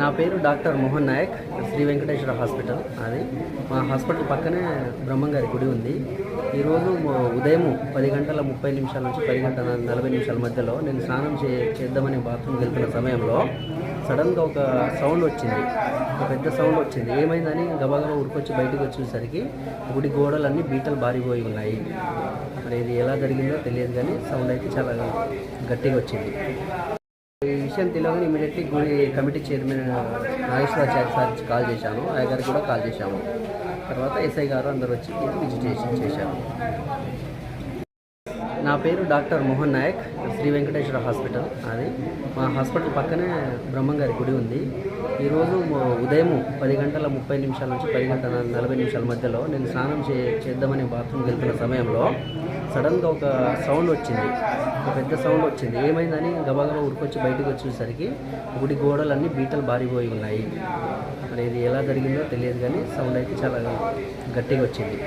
నా పేరు doctor Mohan Nayak Shri Venkateswara hospital అది. మా హాస్పిటల్ పక్కనే బ్రహ్మంగారి గుడి ఉంది. ఈరోజు ఉదయము ఉదయం పది గంటల ముప్పై నిమిషాల నుంచి పది గంటల నలభై నిమిషాల మధ్యలో నేను స్నానం చే చేద్దామని బాత్రూమ్కి వెళ్తున్న సమయంలో సడన్గా ఒక సౌండ్ వచ్చింది. ఒక పెద్ద సౌండ్ వచ్చింది. ఏమైందని గబగబా ఉరికొచ్చి బయటకు వచ్చేసరికి గుడి గోడలన్నీ బీటలు బారిపోయి ఉన్నాయి. మరి ఇది ఎలా జరిగిందో తెలియదు కానీ సౌండ్ అయితే చాలా గట్టిగా వచ్చింది. ఈ విషయం తెలియగానే ఇమీడియట్లీ గుడి committee chairman Nageshwaracharya sir call చేశాను. ఆయన గారికి కూడా కాల్ చేశాము. తర్వాత ఎస్ఐ గారు అందరు వచ్చి విజిటేషన్ చేశారు. నా పేరు డాక్టర్ మోహన్ నాయక్ శ్రీ వెంకటేశ్వర హాస్పిటల్ అది. మా హాస్పిటల్ పక్కనే బ్రహ్మంగారి గుడి ఉంది. ఈరోజు ఉదయం పది గంటల ముప్పై నిమిషాల నుంచి పది గంటల నలభై నిమిషాల మధ్యలో నేను స్నానం చే చేద్దామని బాత్రూమ్కి వెళ్తున్న సమయంలో సడన్గా ఒక సౌండ్ వచ్చింది. ఒక పెద్ద సౌండ్ వచ్చింది. ఏమైందని గబాగబా ఉరికొచ్చి బయటకు వచ్చేసరికి గుడి గోడలన్నీ బీటలు బారిపోయి ఉన్నాయి. మరి ఇది ఎలా జరిగిందో తెలియదు కానీ సౌండ్ అయితే చాలా గట్టిగా వచ్చింది.